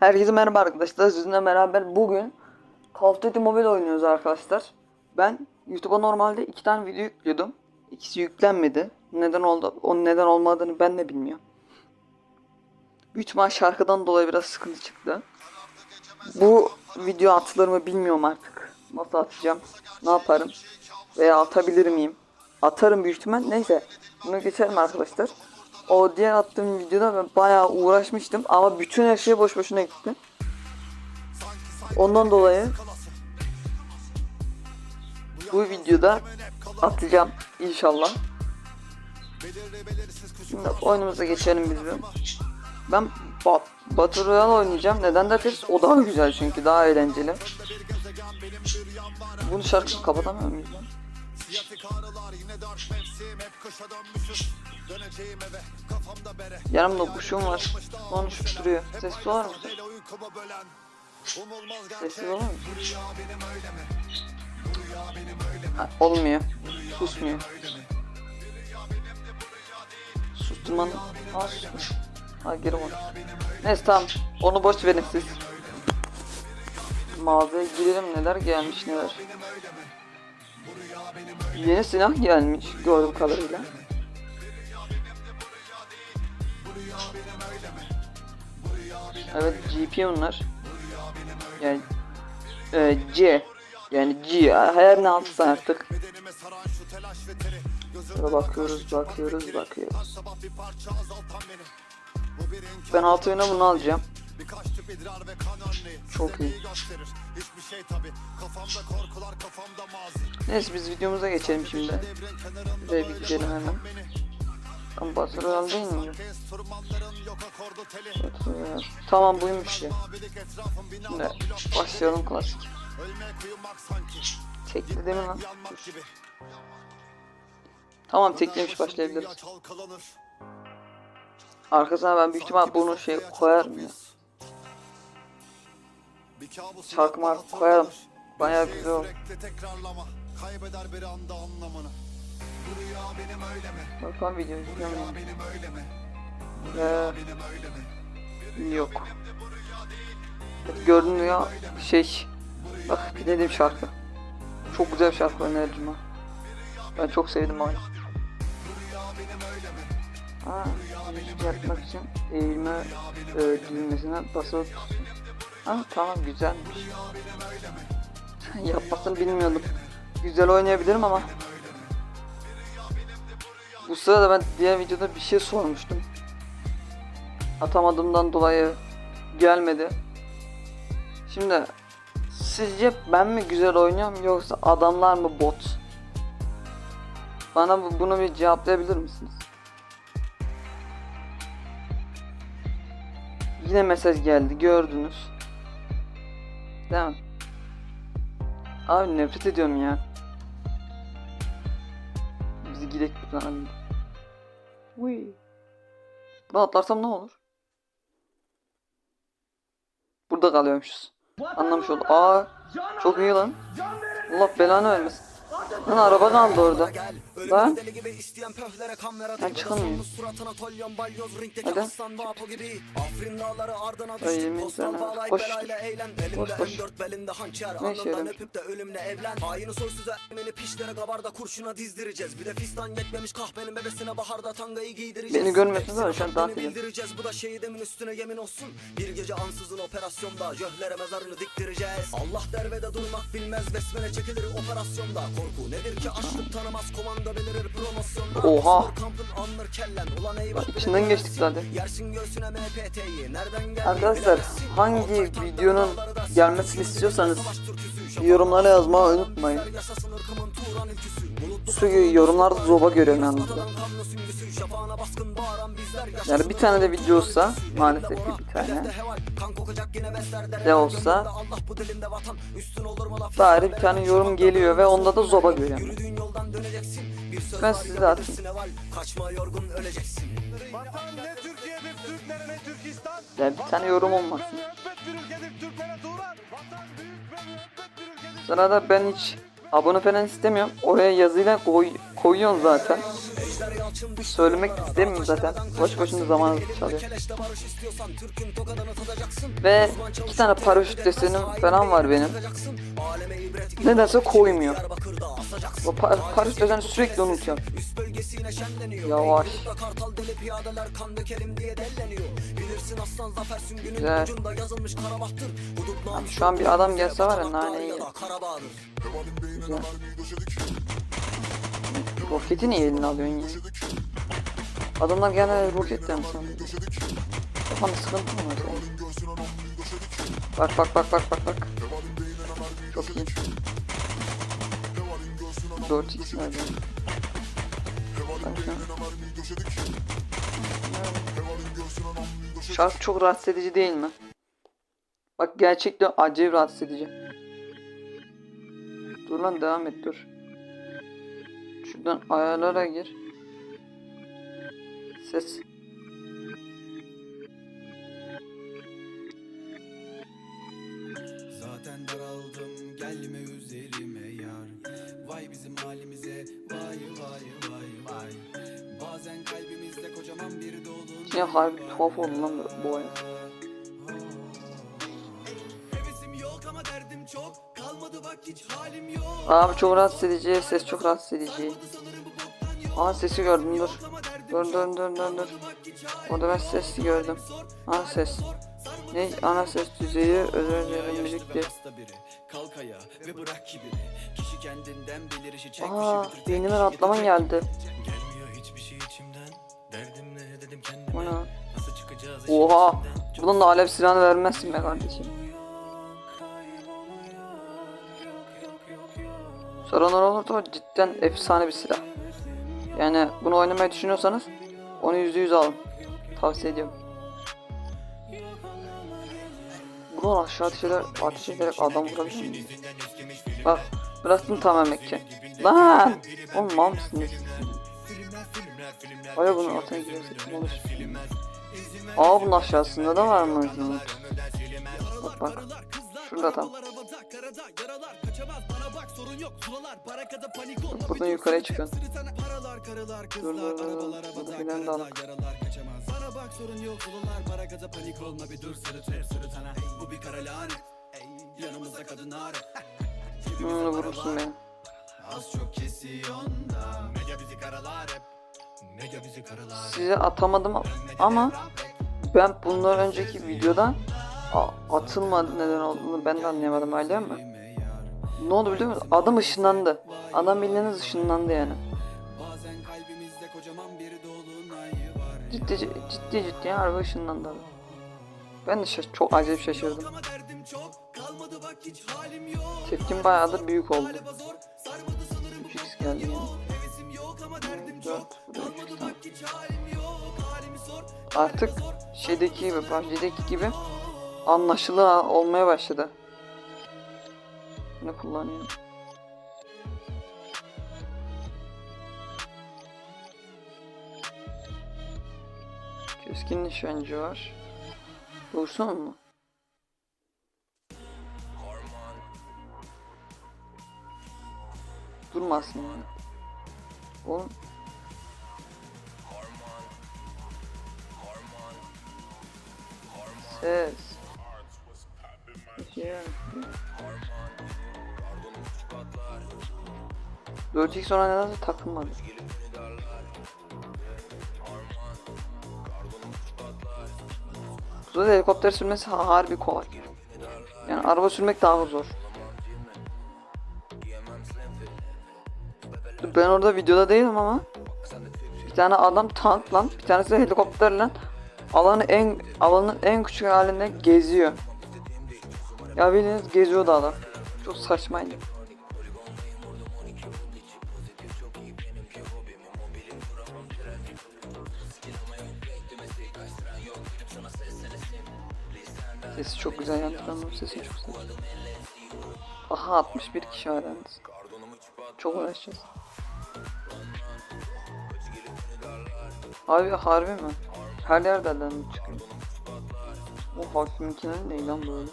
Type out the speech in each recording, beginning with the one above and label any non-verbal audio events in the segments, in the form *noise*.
Herkese merhaba arkadaşlar. Sizinle beraber bugün Call of Duty Mobile oynuyoruz arkadaşlar. Ben YouTube'a normalde iki tane video yüklüyordum. İkisi yüklenmedi. Neden oldu? Onun neden olmadığını ben de bilmiyorum. Büyük ihtimal şarkıdan dolayı biraz sıkıntı çıktı. Bu video atılır mı bilmiyorum artık. Nasıl atacağım? Ne yaparım? Veya atabilir miyim? Atarım büyük ihtimal. Neyse. Bunu geçelim arkadaşlar. O diğer attığım videoda ben bayağı uğraşmıştım ama bütün her şey boş boşuna gitti. Ondan dolayı bu videoda atacağım inşallah. Şimdi oyunumuza geçelim biz bir. Ben Bat Battle Royale oynayacağım. Neden derseniz o daha güzel çünkü daha eğlenceli. Bunu şarkısını kapatamıyor muyuz lan? Yanımda kuşum var. Konuşup duruyor. Sessiz olur musun? Sessiz olur musun? Ha, olmuyor. Susmuyor. Susturmanın... Ha susmuş. Ha geri konuş. Neyse tamam. Onu boş verin siz. Mağazaya girelim neler gelmiş neler. Yeni silah gelmiş gördüğüm kadarıyla. Evet GP onlar. Yani e, C yani G her ne alırsan artık. Şöyle bakıyoruz bakıyoruz bakıyoruz. Ben alt oyuna bunu alacağım. Çok iyi. Neyse biz videomuza geçelim şimdi. Buraya bir gidelim hemen. Değil mi? Battle Royale. Tamam buymuş ya. Şimdi başlayalım klasik. Tekli değil mi lan? Tamam teklemiş başlayabiliriz. Arkasına ben büyük ihtimal bunu şey koyarım ya. Şarkı marka koyarım. Bayağı güzel. Kaybeder bir anda anlamını. Bu rüya benim öyle mi? Bakalım video izliyor Rüya muyum? benim öyle mi? Ee, Benim öyle mi? yok. Gördün ya şey. Bak bir dediğim şarkı. Çok güzel bir şarkı öneririm ha. Ben çok sevdim onu. Ha, yapmak için eğilme e, düğmesine basılı tutsun. Ha tamam güzelmiş. *laughs* Yapmasını bilmiyordum. Güzel oynayabilirim ama. Bu sırada ben diğer videoda bir şey sormuştum. Atamadığımdan dolayı gelmedi. Şimdi sizce ben mi güzel oynuyorum yoksa adamlar mı bot? Bana bu- bunu bir cevaplayabilir misiniz? Yine mesaj geldi gördünüz. Değil mi? Abi nefret ediyorum ya. Bizi gidek buradan hadi. Uy. Buradan atlarsam ne olur? Burada kalıyormuşuz. Anlamış oldum. Aa çok iyi lan. Allah belanı vermesin. Lan araba kaldı orada. Ben çıkamıyorum. Hadi. aslan vapo gibi. Afrin dağları ardına Ay, düştük yemin Postal sana. bağlayıp Koş. Koş, koş. M4 belinde hançer. Ne işe öpüp de ölümle evlen. Haini soysuza emeni pişlere kabarda kurşuna dizdireceğiz. Bir de fistan yetmemiş kahvenin bebesine baharda tangayı giydireceğiz. Beni görmüyorsunuz ama şu an dans bildireceğiz. Bu da şehidimin üstüne yemin olsun. Bir gece ansızın operasyonda Jöhlere mezarını diktireceğiz. Allah dervede durmak bilmez Besmele çekilir operasyonda. Korku nedir ki açlık tanımaz Komanda Oha. İçinden geçtik zaten. Arkadaşlar hangi videonun gelmesini istiyorsanız yorumlara yazmayı unutmayın. Çünkü yorumlarda zoba görüyorum yalnız Yani bir tane de video olsa, maalesef bir tane. Ne olsa, yaşar bir tane yorum geliyor ve onda da zoba görüyorum. Ben atayım. heval. Kaçma yorgun öleceksin. Vatan ne Türkiye'dir, Türklere ne Türkistan. Yani bir tane yorum ülkedir. Sırada ben hiç abone falan istemiyorum. Oraya yazıyla koy, koyuyorsun zaten. Düştü söylemek istemiyorum zaten. Boş boşuna zaman çalıyor. Ve iki tane paraşüt desenim falan var benim. Nedense koymuyor. Bu pa- paraşüt deseni sürekli unutuyorum. Yavaş. Güzel. namus şu an bir adam gelse var ya, Vatan nane ya yer. da Karabağ'dır. Güzel. Roketi niye eline alıyorsun ya? Adamlar genelde roketle mi sanıyor? Kafanda sıkıntı mı var senin? Bak bak bak bak bak bak. Çok iyi. 4x nerede? Bak şu an. Şarkı çok rahatsız edici değil mi? Bak gerçekten acayip rahatsız edici. Dur lan devam et dur. Şuradan ayarlara gir. Ses. Zaten daraldım gelme üzerime yar Vay bizim halimize vay vay vay vay Bazen kalbimizde kocaman bir dolun Yine harbi tuhaf oldu lan bu- oyun. Abi çok rahatsız edici, ses çok rahatsız edici. Aa sesi gördüm dur. Dur dur dur dur dur. Orada ben ses gördüm. Aa ses. Ne? Ana ses düzeyi özür dilerim müzik diye. Kalk ayağa Aa bir beynime rahatlama geldi. Gelmiyor ne Oha. Bunun da alev silahını vermezsin be kardeşim. Sorunlar olursa o cidden efsane bir silah. Yani bunu oynamayı düşünüyorsanız onu yüzde yüz alın. Tavsiye ediyorum. Buradan aşağı ateş, eder, ateş ederek adam vurabilir? Bak bıraktım tamamen Mekke. Lan! Oğlum mal mısınız? Aya bunun altına girersek kim olur? Aa bunun aşağısında da var mı? Bak bak. Şurada tam. Bak, Buradan yukarıya çıkıyorsun. Paralar karılar kızlar arabalar havada karalar yaralar kaçamaz. Bana bak sorun yok. Sulular para gaza panik olma bir dur sırıt ver sırıtana Bu bir kara lanet. Yanımızda kadınlar *laughs* Hı, vurursun beni. Az çok kesiyon da. Medya bizi karalar hep. Medya bizi karalar Size atamadım ama ben bundan önceki videodan atılmadı neden olduğunu ben de anlayamadım öyle mi? Ne oldu biliyor musun? Adam ışınlandı. Adam bildiğiniz ışınlandı yani. Ciddi ciddi ciddi harbi ışınlandı adam. Ben de şaş- çok acayip şaşırdım. Tepkim bayağıdır büyük oldu. Galiba zor sarmadı sanırım 3x geldi yani. Da Artık şeydeki gibi, PUBG'deki gibi anlaşılır olmaya başladı. Ne kullanıyorum? Keskin nişancı var. Dursun mu? Durmasın yani. Oğlum. Ses. Şey. 4x sonra nedense takılmadı. Burada helikopter sürmesi ha- harbi kolay. Yani araba sürmek daha zor. Ben orada videoda değilim ama bir tane adam tankla, bir tanesi de helikopterle alanı en alanın en küçük halinde geziyor. Ya bildiğiniz geziyordu adam. Çok saçmaydı. Çok güzel yalnız ben bunun sesini çok seviyorum. Aha 61 kişi öğrendi. Çok uğraşacağız. Abi harbi mi? Her yerden mi çıkıyor? O hakiminkinin ne lan böyle?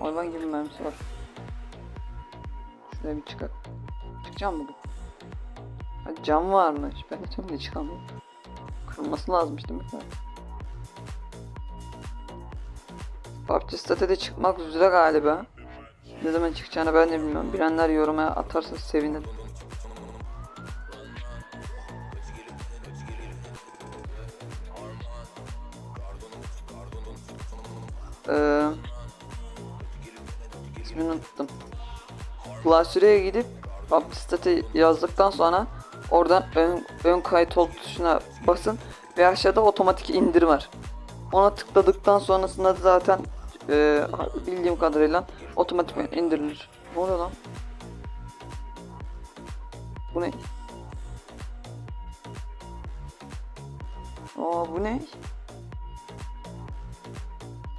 Hayvan gibi mermisi var. Şuraya bir çıkar. Çıkacağım bugün. Ha, cam varmış. Ben de tam çıkamıyorum. Kırılması lazımmış değil mi? PUBG State'de çıkmak üzere galiba. Ne zaman çıkacağını ben de bilmiyorum. Bilenler yoruma atarsa sevinirim. Ee, ismini unuttum. Klasör'e gidip PUBG State yazdıktan sonra oradan ön, ön kayıt ol tuşuna basın ve aşağıda otomatik indir var. Ona tıkladıktan sonrasında da zaten e, bildiğim kadarıyla otomatik indirilir. Ne oluyor lan? Bu ne? Aa bu ne?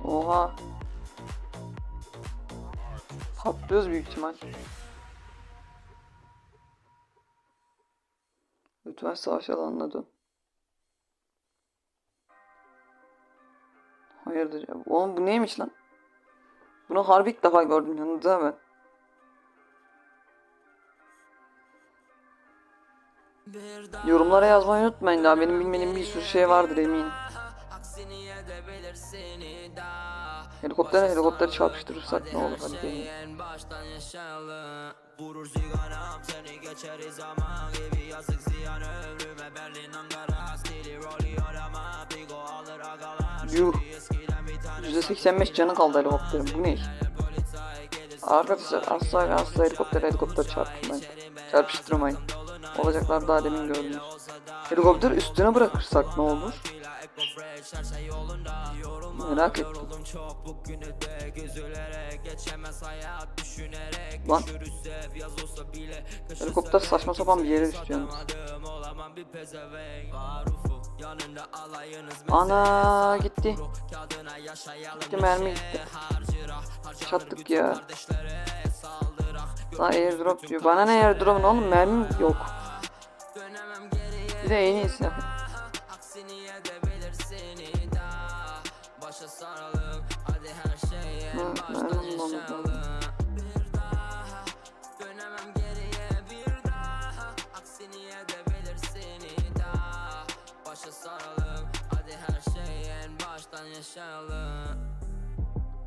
Oha. Patlıyoruz büyük ihtimal. Lütfen savaş alanına dön. Hayırdır ya? Oğlum bu neymiş lan? Bunu harbi ilk defa gördüm yanında ben. Yorumlara yazmayı unutmayın daha benim bilmediğim bir sürü şey vardır eminim. Helikopter helikopter çarpıştırırsak ne olur hadi gelin. Vurur sigaram seni geçeriz zaman gibi yazık ziyan ömrüme Berlin Ankara stili rolü arama Bigo alır agalar Yuh. Eskiden bir tane %85 canı kaldı helikopterin bu ne? Arkadaşlar asla asla helikopter helikopter çarptırmayın. Çarpıştırmayın. Olacaklar daha demin gördünüz. Helikopter üstüne bırakırsak ne olur? Merak ettim. Lan. Helikopter saçma sapan bir yere düştü yalnız. Ana gitti. Gitti mermi gitti. Çattık ya. Lan airdrop diyor. Bana ne airdrop'un oğlum mermim yok. Bir de en iyisi. Başa saralım hadi her şeye Hı,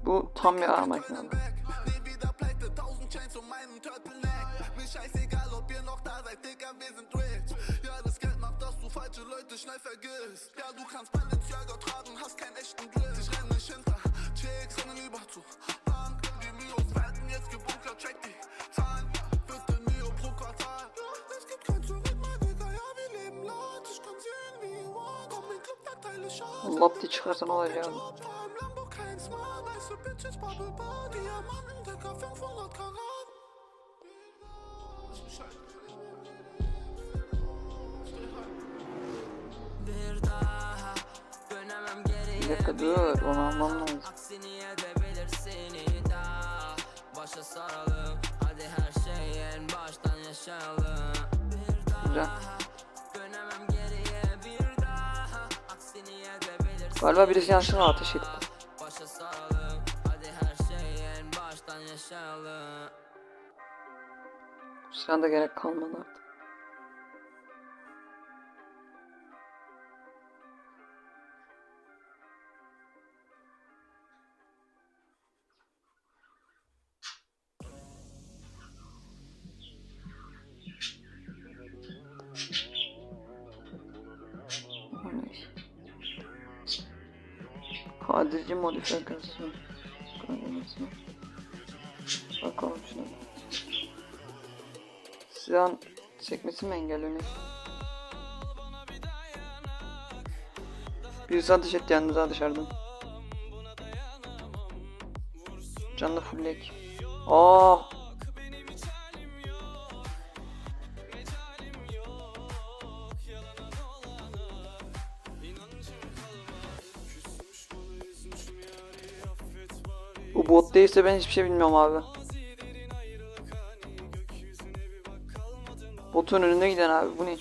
Bu tam bir ağır makine. Diamanten, Digga, 500 Karat. Bir dakika dur onu almam lazım. Güzel. Galiba birisi yanlışlıkla ateş etti. Başa anda gerek kalmadı artık. Kadirci modifikasyon. Kadirci. Bakalım şuna. Silahın çekmesi mi engelleniyor? Birisi ateş etti yalnız ha dışarıdan. Canlı fulllek. Aa! Bu değilse ben hiçbir şey bilmiyorum abi. Botun önüne giden abi bu ne?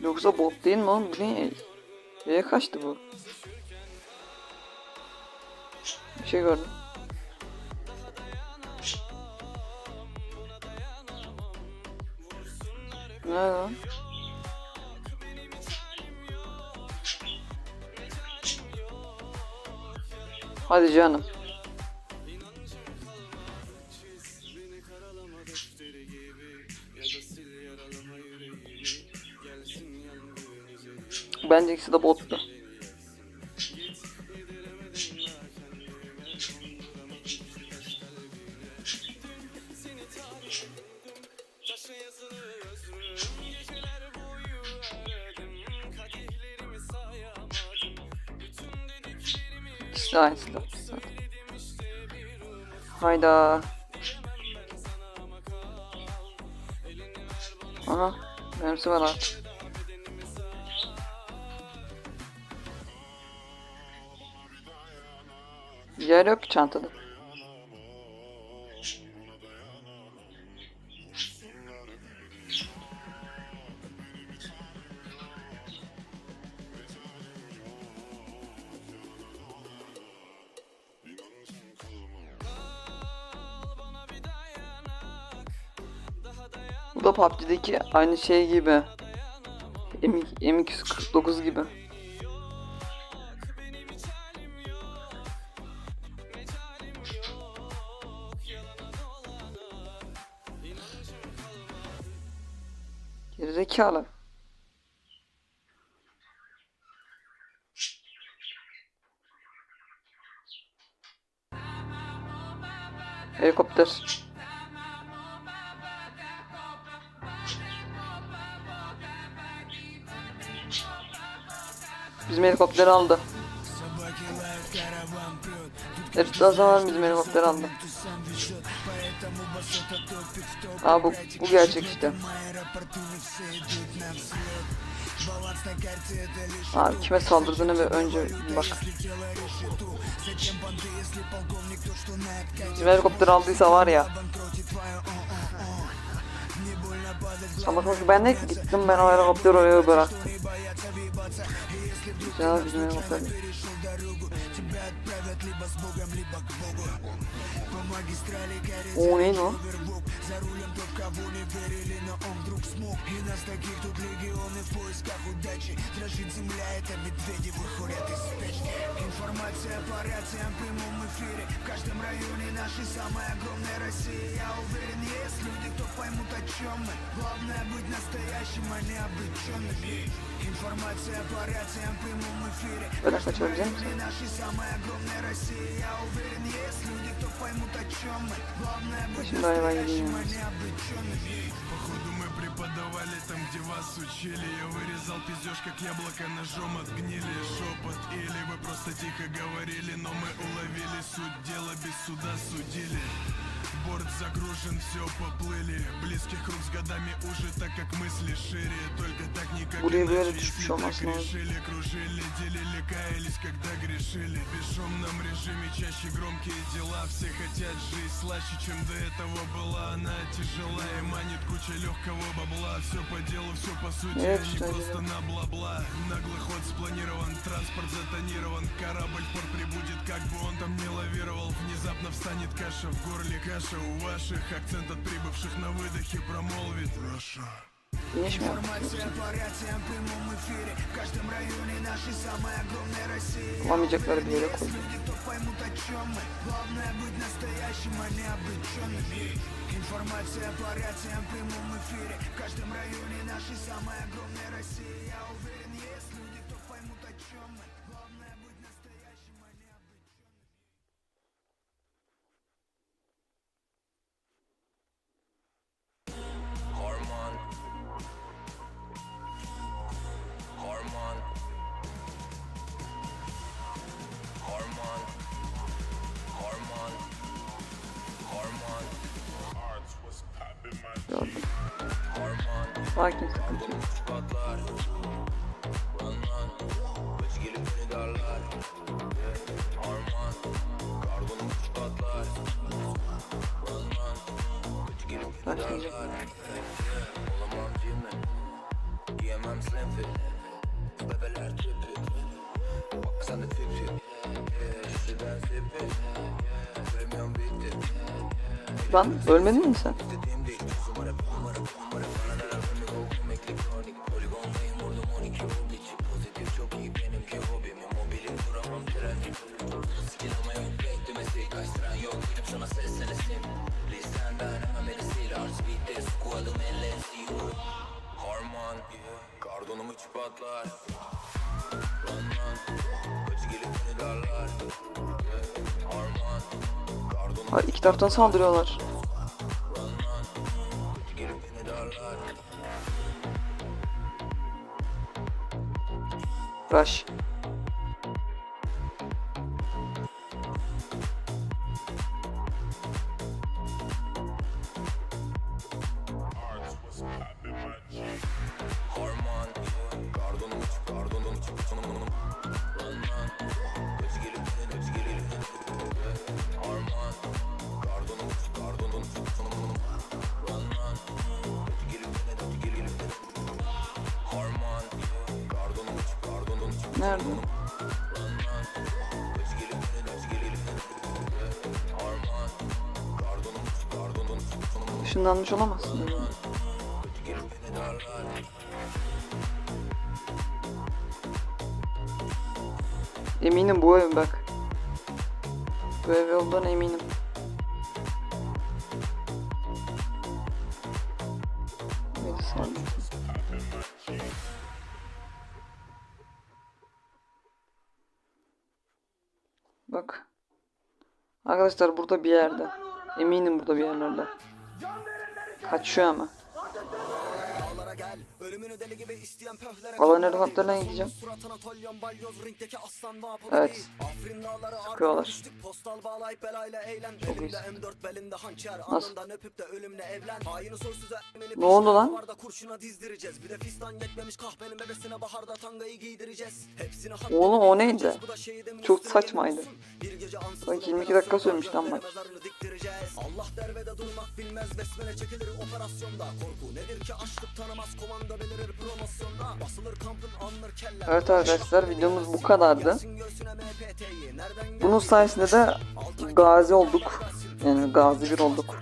Yoksa bot değil mi oğlum? Bu ne? Neye kaçtı bu? Bir şey gördüm. Nerede lan? Hadi canım. Bence ikisi de bottu. İkisi de aynısı da. Hayda. Aha. Benimsi var artık. Yer yok çantada. Da PUBG'deki aynı şey gibi. M M249 gibi. Gerizekalı. Helikopter. Bizim helikopteri aldı. Hep daha zaman bizim helikopteri aldı. Aa bu, bu gerçek işte. Abi kime saldırdığını ve önce bak. Bizim helikopter aldıysa var ya. Ama sonuçta ben de gittim ben o helikopteri oraya bıraktım. Все, без моего О, не, но. За рулем то, в кого не верили, но он вдруг смог. И нас таких тут легионы в поисках удачи. Дрожит земля, это медведи выходят из печки Информация по рациям в прямом эфире. В каждом районе нашей самой огромной России. Я уверен, есть люди, кто поймут о чем мы. Главное быть настоящим, а не обреченным Информация по рациям в прямом эфире. В каждом районе нашей самой огромной России. Я уверен, есть люди, кто поймут о чем мы. Главное быть настоящим, а araba gideyim. Походу мы преподавали там, где вас учили Я вырезал пиздеж, как яблоко ножом от гнили Шепот или вы просто тихо говорили Но мы уловили суть дела, без суда судили Борт загружен, все поплыли. Близких круг с годами уже, так как мысли шире. Только так никак Buraya böyle если так olması lazım. решили Кружили, делили, каялись, когда грешили. В бесшумном режиме чаще громкие дела. Все хотят жизнь слаще, чем до этого была Она. Тяжела и манит куча легкого бабла. Все по делу, все по сути, Нет, а не что просто делать? на бла-бла. Наглый ход спланирован, транспорт затонирован. Корабль в порт прибудет, как бы он там не лавировал. Внезапно встанет каша в горле, каша все у ваших акцент от прибывших на выдохе промолвит. Раша. Информация по рациям в прямом эфире. В каждом районе нашей самой огромной России. Вам идет наверное далеко люди, то поймут о чем мы. Главное быть настоящим, а не обреченным Информация по рациям в прямом эфире. В каждом районе нашей самой огромной России. Я уверен Premium bitti Lan ölmedin mi sen? Patlar Lan lan iki taraftan saldırıyorlar. darlar Rush. Uç Işınlanmış olamazsın. Eminim bu ev bak. Bu ev olduğuna eminim. Neyse, Arkadaşlar burada bir yerde. Eminim burada bir yerlerde. Kaçıyor ama. Alan helikopterine gideceğim. Evet. Sıkıyorlar. Çok Elimde iyisin. M4 belinde hançer Nasıl? Ne oldu lan? Varda kurşuna dizdireceğiz Bir de fistan yetmemiş kahvenin bebesine baharda tangayı giydireceğiz Hepsini Oğlum o neydi? Çok saçmaydı. Sanki 22 dakika sürmüş lan diktireceğiz. Allah derbede durmak bilmez besmele çekilir operasyonda Korku nedir ki açlık tanımaz komanda belirir Evet arkadaşlar videomuz bu kadardı. Bunun sayesinde de gazi olduk. Yani gazi bir olduk.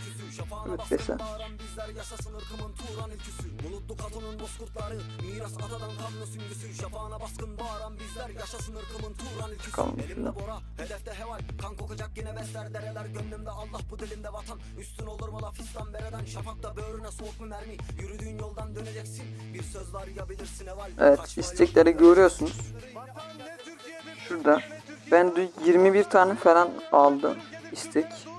Turan ülküsü. Bulutlu katonun bozkurtları Miras atadan kanlı süngüsü. Şafağına baskın bağıran bizler yaşasın ırkımın Turan ülküsü. Elimde bora hedefte heval. Kan kokacak yine besler dereler Gönlümde Allah bu dilimde vatan. Üstün olur mu laf İslam bereden? Şafakta böğrüne soğuk mu mermi. Yürüdüğün yoldan döneceksin. Bir söz var ya bilirsin heval. Evet istekleri görüyorsunuz. Şurada. Ben dün 21 tane falan aldım. İstek.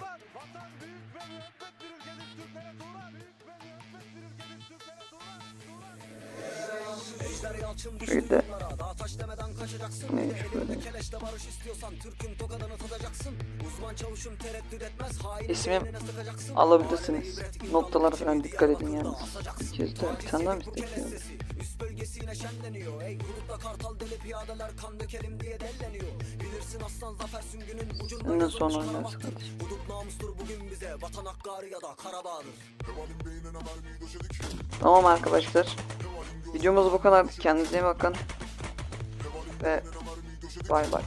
Tereddüt etmez Hain İsmim alabilirsiniz. Noktalara falan dikkat edin yalnız. Bir kez daha bir tane daha mı Üst bölgesine şenleniyor Ey grupta kartal deli piyadeler kan dökelim diye delleniyor Bilirsin aslan zafer süngünün ucunda sonra. Hudut namustur bugün bize Vatan hakkari ya da Karabağ'dır Tamam arkadaşlar. Videomuz bu kadar. Kendinize iyi bakın. Ve bay bay.